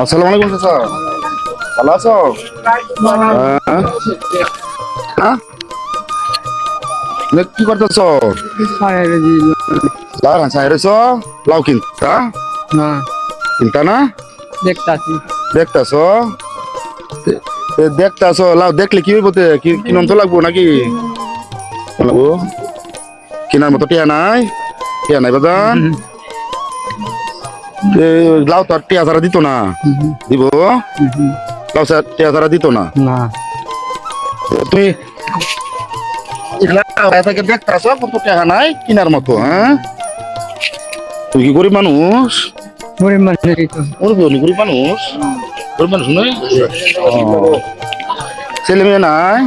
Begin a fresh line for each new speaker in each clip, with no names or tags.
আসসালামু আলাইকুম চাচা। ভালো আছো? হ্যাঁ? হ্যাঁ? কি করতেছ? হাঁসা হেরেছ লাউ কিনতা? কিনতা না?
দেখতাছি?
দেখতাছ দেখতাছ লাউ দেখলে কি হইব কিনন তো লাগবো নাকি? লাগবো? কিনার মতো টিয়া নাই? টিয়া নাই বাজান? এ, লাউ তো আর টিয়া ছাড়া দিত না। দিব? লাউ টিয়া ছাড়া দিত না?
না।
তুমি থেকে দেখতেছ কিন্তু টাকা নাই কিনার মতো হ্যাঁ? তুই কি গরিব মানুষ?
গরিব মানুষেরই
গরিব মানুষ? গরিব মানুষ নয়? ছেলে মেয়ে নাই?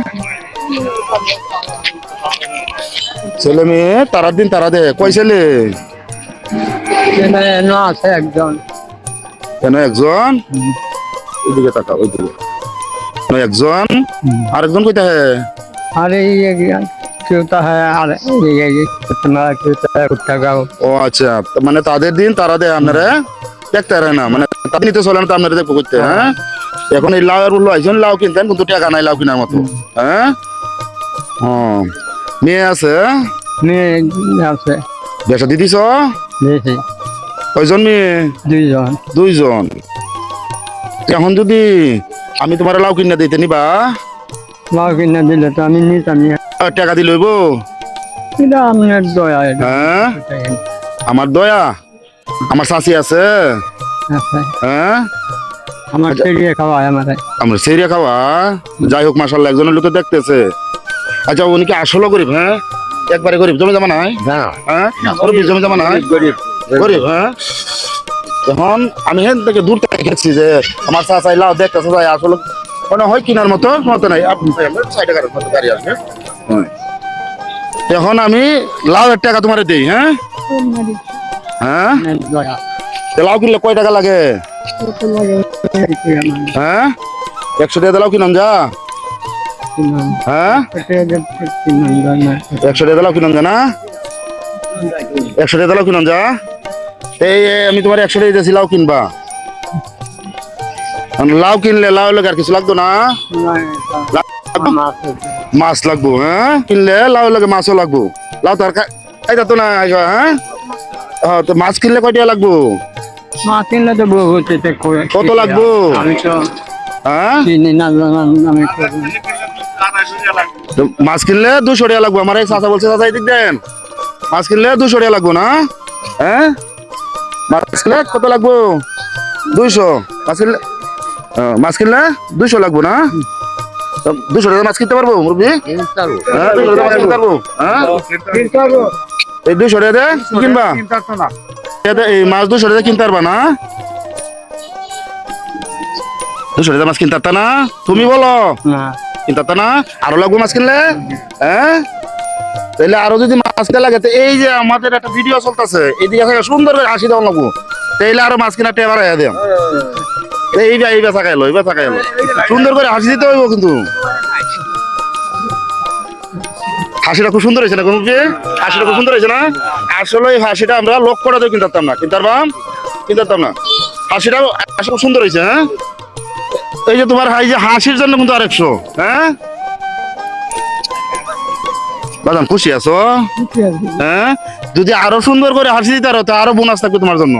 ছেলে মেয়ে তারার দিন তারা দে। কয় ছেলে?
আছে একজন।
কেন একজন? ওইদিকে তাকা ওইদিকে। একজন? আরেকজন কইতে হ্যাঁ
আর এই কেউটা হয় আর
ও আচ্ছা মানে তাদের দিন তারা দেয় আপনারা? দেখতে পারে না মানে তাদের নিতে চলে না তো আপনারা দেখব করতে হ্যাঁ? এখন এই লাউ বলল আইসন লাউ কিনতেন কিন্তু টাকা নাই লাউ কেনার মতো হ্যাঁ? ও মেয়ে আছে?
মেয়ে আছে।
বেসা দিদিছ কয়জন মেয়ে?
দুইজন।
দুইজন। এখন যদি আমি তোমার লাউ কিনা দিতে নিবা?
লাউ কিনা দিলে তো আমি নিতাম
টাকা
আপনার দয়া
হ্যাঁ? আমার দয়া? আমার শাশি আছে?
আছে।
হ্যাঁ?
আমার
সেরিয়া খাওয়া যাই হোক মাসাল্লাহ একজনের লোকে দেখতেছে। আচ্ছা উনি কি আসলে গরিব হ্যাঁ? একবারে গরিব জমি জমা নাই? হ্যাঁ? গরিব জমি জমা নাই? গরিব হ্যাঁ? এখন আমি হেন থেকে দূর থেকে গেছি যে আমার চাচাই লাউ দেখতেছে যাই আসলে। মনে হয় কিনার মতো মতো নাই। আপনি সাইডে গাড়ি মতো গাড়ি আসবে। হ্যাঁ। এখন আমি লাউ এক টাকা তোমার দিই হ্যাঁ? হ্যাঁ? লাউ কিনলে কয় টাকা লাগে? হ্যাঁ? একশো টাকা লাউ কিনাম যা। হ্যাঁ? একশো টাকা লাউ কিনাম যা না একশো টাকা যা। এই আমি তোমার একশো টাকা দিয়েছি লাউ কিনবা। আর লাউ কিনলে লাউ লাগে আর কিছু লাগতো না? মাছ লাগবো। হ্যাঁ? কিনলে লাউ লাগে মাছও লাগবো। লাউ তো আর খাইতা তো না হ্যাঁ? তো মাছ কিনলে কয় টাকা লাগবো?
মা কিনলে তো
কত লাগবো? হ্যাঁ?
আমি
মাছ কিনলে দুশো টাকা লাগবো। আমার এই বলছে মাছ কিনলে দুশো টাকা লাগবো না? হ্যাঁ? মাছ কিনলে কত লাগবো? দুইশো। মাছ কিনলে মাছ কিনলে দুইশো লাগবো না? দুশো টাকা মাছ কিনতে পারব এই দুশো টাকা কিনবা। এই মাছ দুশো টাকা কিনতে পারবা না? দুশো টাকা মাছ কিনতে পারতা না? তুমি বলো।
না।
কিনতে না? আরও লাগবে মাছ কিনলে? হ্যাঁ? তাহলে আরও যদি মাছ কিনা লাগে এই যে আমাদের একটা ভিডিও চলতেছে এইদিকে সুন্দর করে হাসি দেওয়া লাগবো। তাইলে আরও মাছ কিনা টেবার আয়া দেম। এই এই বেচা খাইলো, এই বেচা খাইলো। সুন্দর করে হাসি দিতে হইব কিন্তু। হাসিটা খুব সুন্দর হয়েছে না, কোনো হাসিটা খুব সুন্দর হয়েছে না? আসলে হাসিটা আমরা লোক করে দেও কিনতে পারতাম না। কিনতে পারবাম কিনতে পারতাম না। হাসিটা হাসি খুব সুন্দর হয়েছে হ্যাঁ? এই যে তোমার হাই যে হাসির জন্য কিন্তু আরেকশো হ্যাঁ? বাদাম খুশি আছো? হ্যাঁ? যদি আরও সুন্দর করে হাসি দিতে আরও আরও বোনাস থাকবে তোমার জন্য।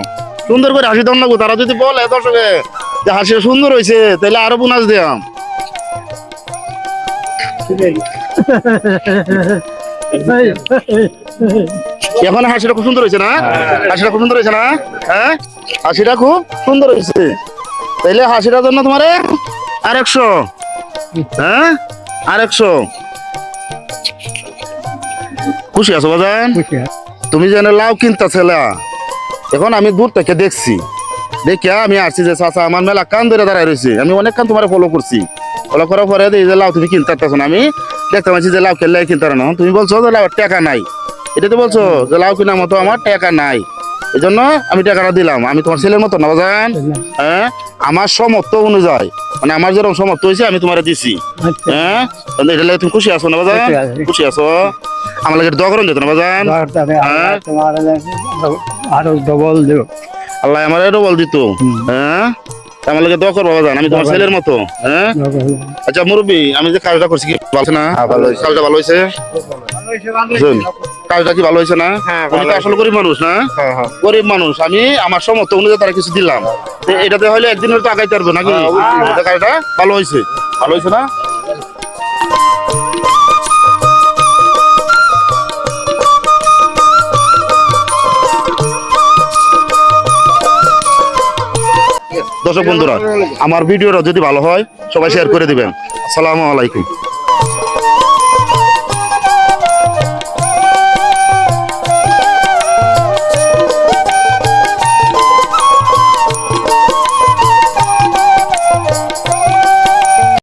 সুন্দর করে হাসি দেওয়া লাগবে তারা যদি বলে দর্শকে যে হাসিটা সুন্দর হয়েছে তাহলে আরও বোনাস দেয়াম। এখন হাসিটা খুব সুন্দর হয়েছে না? হাসিটা খুব সুন্দর হয়েছে না? হ্যাঁ? হাসিটা খুব সুন্দর হয়েছে তাইলে হাসিটার জন্য তোমার আরেকশো হ্যাঁ? আরেকশো খুশি আছো বাজান? তুমি যেন লাউ কিনতেছিলা এখন আমি দূর থেকে দেখছি। দেখিয়া আমি আসছি যে চাচা আমার মেলা কান ধরে দাঁড়ায় রয়েছে। আমি অনেক কান তোমার ফলো করছি। ফলো করার পরে এই যে লাউ তুমি কিনতে পারতেছো না আমি দেখতে পাচ্ছি যে লাউ খেললে কিনতে না। তুমি বলছো যে লাউ টাকা নাই। এটা তো বলছো যে লাউ কিনার মতো আমার টাকা নাই। এই জন্য আমি টাকাটা দিলাম। আমি তোমার ছেলের মতো না বাজান? হ্যাঁ? আমার সমর্থ অনুযায়ী। মানে আমার যেরকম সমর্থ হয়েছে আমি তোমার দিছি।
আচ্ছা।
হ্যাঁ? এটা লাগে তুমি খুশি আছো না বাজান?
খুশি আছো।
আমার লাগে দোয়া করুন যেত না বাজান? হ্যাঁ?
আরও ডবল দেব।
আল্লাহ আমার এটা বল দিত। হ্যাঁ? আমার লোকে দোয়া করব বাজান। আমি তোমার ছেলের মতো। হ্যাঁ? আচ্ছা মুরব্বী আমি যে কাজটা করছি কি? ভালো না? ভালো হয়েছে। কাজটা ভালো হয়েছে? কাজটা কি ভালো হয়েছে না?
হ্যাঁ,
উনি তো আসলে গরিব মানুষ না? গরিব মানুষ আমি আমার সমর্থ অনুযায়ী তারা কিছু দিলাম। এটাতে হলে আগাইতে পারব নাকি? কাজটা ভালো হয়েছে। ভালো হয়েছে না? দর্শক বন্ধুরা আমার ভিডিওটা যদি ভালো হয় সবাই শেয়ার করে দিবেন। আসসালামু আলাইকুম।